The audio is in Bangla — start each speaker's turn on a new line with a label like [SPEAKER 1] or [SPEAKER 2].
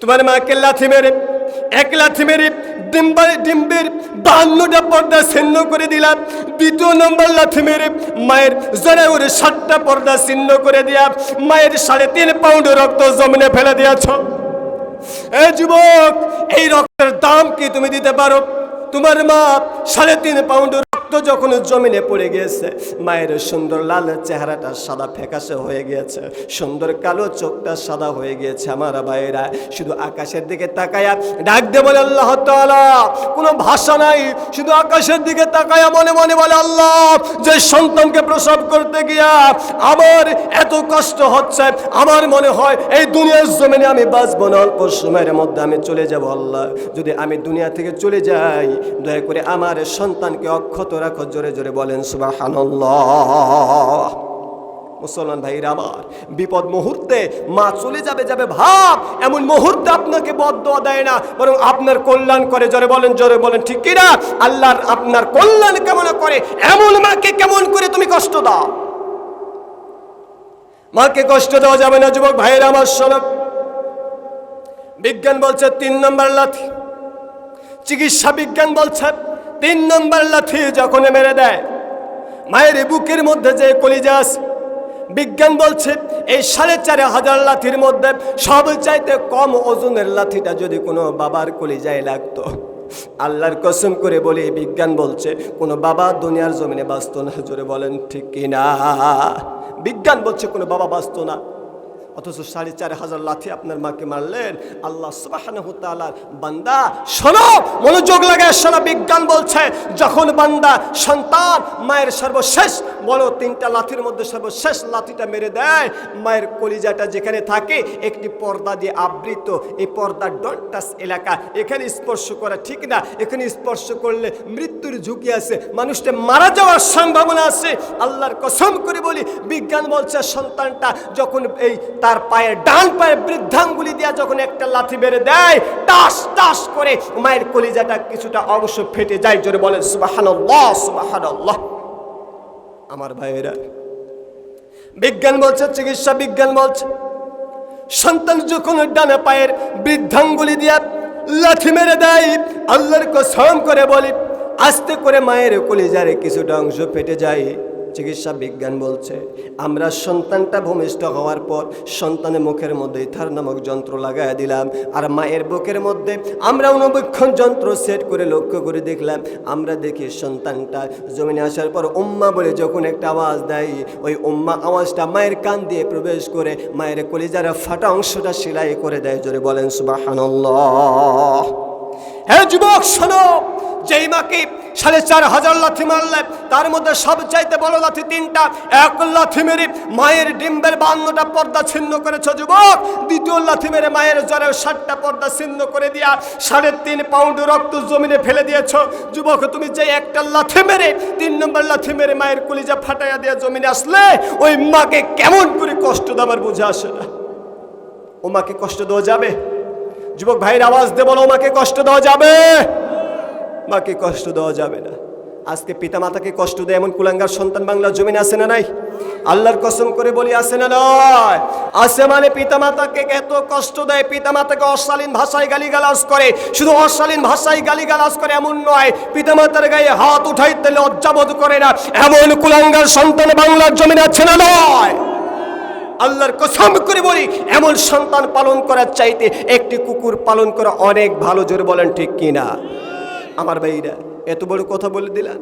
[SPEAKER 1] তোমার মাকে লাথি মেরে এক লাথি মেরে ডিম্বার ডিম্বের বাহান্নটা পর্দা ছিন্ন করে দিলাম। দ্বিতীয় নম্বর লাথি মেরে মায়ের জরে ওরে ষাটটা পর্দা ছিন্ন করে দিয়া মায়ের সাড়ে তিন পাউন্ড রক্ত জমিনে ফেলে দিয়েছ। এ যুবক, এই রক্তের দাম কি তুমি দিতে পারো? তোমার মা সাড়ে তিন পাউন্ড রক্ত যখন জমিনে পড়ে গিয়েছে, মায়ের সুন্দর লাল চেহারাটা সাদা ফ্যাকাশে হয়ে গিয়েছে, সুন্দর কালো চোখটা সাদা হয়ে গিয়েছে আমার ভাইয়েরা। শুধু আকাশের দিকে তাকায়া ডাক দে বলে, আল্লাহ তাআলা, কোনো ভাষা নাই। শুধু আকাশের দিকে তাকায়া মনে মনে বলে, আল্লাহ, যে সন্তানকে প্রসব করতে গিয়া আমার এত কষ্ট হচ্ছে, আমার মনে হয় এই দুনিয়ার জমিনে আমি বাঁচবো না, অল্প সময়ের মধ্যে আমি চলে যাব, আল্লাহ। যদি আমি দুনিয়া থেকে চলে যাই, দয়া করে আমার সন্তানকে অক্ষত রাখো, জোরে জোরে বলেন, সুবহানাল্লাহ। মুসলমান ভাইরা আমার, বিপদ মুহূর্তে মা চলে যাবে যাবে ভাব, এমন মুহূর্তে আপনাকে বদ্ধ দেয় না, বরং আপনার কল্যাণ করে, জোরে বলেন জোরে বলেন, ঠিক কিনা? আল্লাহর, আপনার কল্যাণ কেমন করে, এমন মাকে কেমন করে তুমি কষ্ট দাও? মাকে কষ্ট দেওয়া যাবে না, যুবক ভাইয়ের আমার সনক বিজ্ঞান বলছে তিন নম্বর লাথি। চিকিৎসা বিজ্ঞান বলছে তিন নম্বর লাথি যখন মেরে দেয়, মায়ের বুকের মধ্যে যে কলিজা আছে, বিজ্ঞান বলছে এই সাড়ে চার হাজার লাথির মধ্যে সব চাইতে কম ওজনের লাথিটা যদি কোনো বাবার কলিজায় লাগতো। আল্লাহর কসম করে বলি, বিজ্ঞান বলছে কোনো বাবা দুনিয়ার জমিনে বাঁচত না। জোরে বলেন, ঠিক কিনা? বিজ্ঞান বলছে কোনো বাবা বাঁচত না। অথচ সাড়ে চার হাজার লাথি আপনার মাকে মারলেন। আল্লাহ সুবাহানহু তাআলার বান্দা, শোনো, মনোযোগ লাগে সারা বিজ্ঞান বলছে, যখন বান্দা সন্তান, মায়ের সর্বশেষ বলো, তিনটা লাথির মধ্যে সর্বশেষ লাথিটা মেরে দেয়। মায়ের কলিজাটা যেখানে থাকে, একটি পর্দা দিয়ে আবৃত। এই পর্দা ডন্টাস এলাকা। এখানে স্পর্শ করা ঠিক না। এখানে স্পর্শ করলে মৃত্যুর ঝুঁকি আছে। মানুষটা মারা যাওয়ার সম্ভাবনা আছে। আল্লাহর কসম করে বলি, বিজ্ঞান বলছে সন্তানটা যখন এই তার পায়ের ডান পায়ের বৃদ্ধাঙ্গুলি দিয়া যখন একটা লাথি মেরে দেয়, টাস টাস করে মায়ের কলিজাটা কিছুটা অংশ ফেটে যায়। জোরে বলেন, সুবাহানাল্লাহ সুবাহানাল্লাহ। আমার ভাইয়েরা। বিজ্ঞান বলছে, চিকিৎসা বিজ্ঞান বলছে। সন্তান যখন ডানা পায়ের বৃদ্ধাঙ্গুলি দিয়া লাথি মেরে দেয়, আল্লাহর কসম করে বলি, আস্তে করে মায়ের কলিজারে কিছুটা অংশ ফেটে যায়। চিকিৎসা বিজ্ঞান বলছে, আমরা সন্তানটা ভূমিষ্ঠ হওয়ার পর সন্তানের মুখের মধ্যে থার নামক যন্ত্র লাগাই দিলাম, আর মায়ের বুকের মধ্যে আমরা অনুবীক্ষণ যন্ত্র সেট করে লক্ষ্য করে দেখলাম, আমরা দেখি সন্তানটা জমিনে আসার পর উম্মা বলে যখন একটা আওয়াজ দেয়, ওই উম্মা আওয়াজটা মায়ের কান দিয়ে প্রবেশ করে মায়ের কলিজারা ফাটা অংশটা সেলাই করে দেয়, জোরে বলেন সুবাহান্লাহ হ্যাঁ যুবক, শোনো! যেই মাকে সাড়ে চার হাজার লাথি মারলে, তার মধ্যে সবচাইতে বড় লাথি তিনটা, এক লাথি মেরে মায়ের ডিম্বের বান্নটা পর্দা ছিন্ন করেছ যুবক। দ্বিতীয় লাথি মেরে মায়ের জ্বরে ষাটটা পর্দা ছিন্ন করে দিয়া সাড়ে তিন পাউন্ড রক্ত জমিনে ফেলে দিয়েছ। যুবক, তুমি যে একটা লাথি মেরে, তিন নম্বর লাথি মেরে মায়ের কলিজা ফাটাইয়া দিয়ে জমিনে আসলে, ওই মাকে কেমন করে কষ্ট দেওয়ার বুঝে আসে না। ও মাকে কষ্ট দেওয়া যাবে? যুবক ভাইয়ের আওয়াজ দে বলো মাকে কষ্ট দেওয়া যাবে? মাকে কষ্ট দেওয়া যাবে না। আজকে পিতা মাতাকে কষ্ট দেয় এমন কুলাঙ্গার সন্তান বাংলার জমিনে আছে না নাই? আল্লাহর কসম করে বলি আছে না নয় আসে মানে পিতা মাতাকে এত কষ্ট দেয় পিতা মাতাকে অশালীন ভাষায় গালিগালাজ করে। শুধু অশালীন ভাষায় গালিগালাজ করে এমন নয় পিতা মাতার গায়ে হাত উঠাইতে লজ্জাবোধ করে না, এমন কুলাঙ্গার সন্তান বাংলার জমিনে আছে না নয় আল্লাহর কসম করে বলি, এমন সন্তান পালন করার চাইতে একটি কুকুর পালন করা অনেক ভালো, জোরে বলেন ঠিক কিনা? আমার ভাইরা এত বড় কথা বলে দিলাম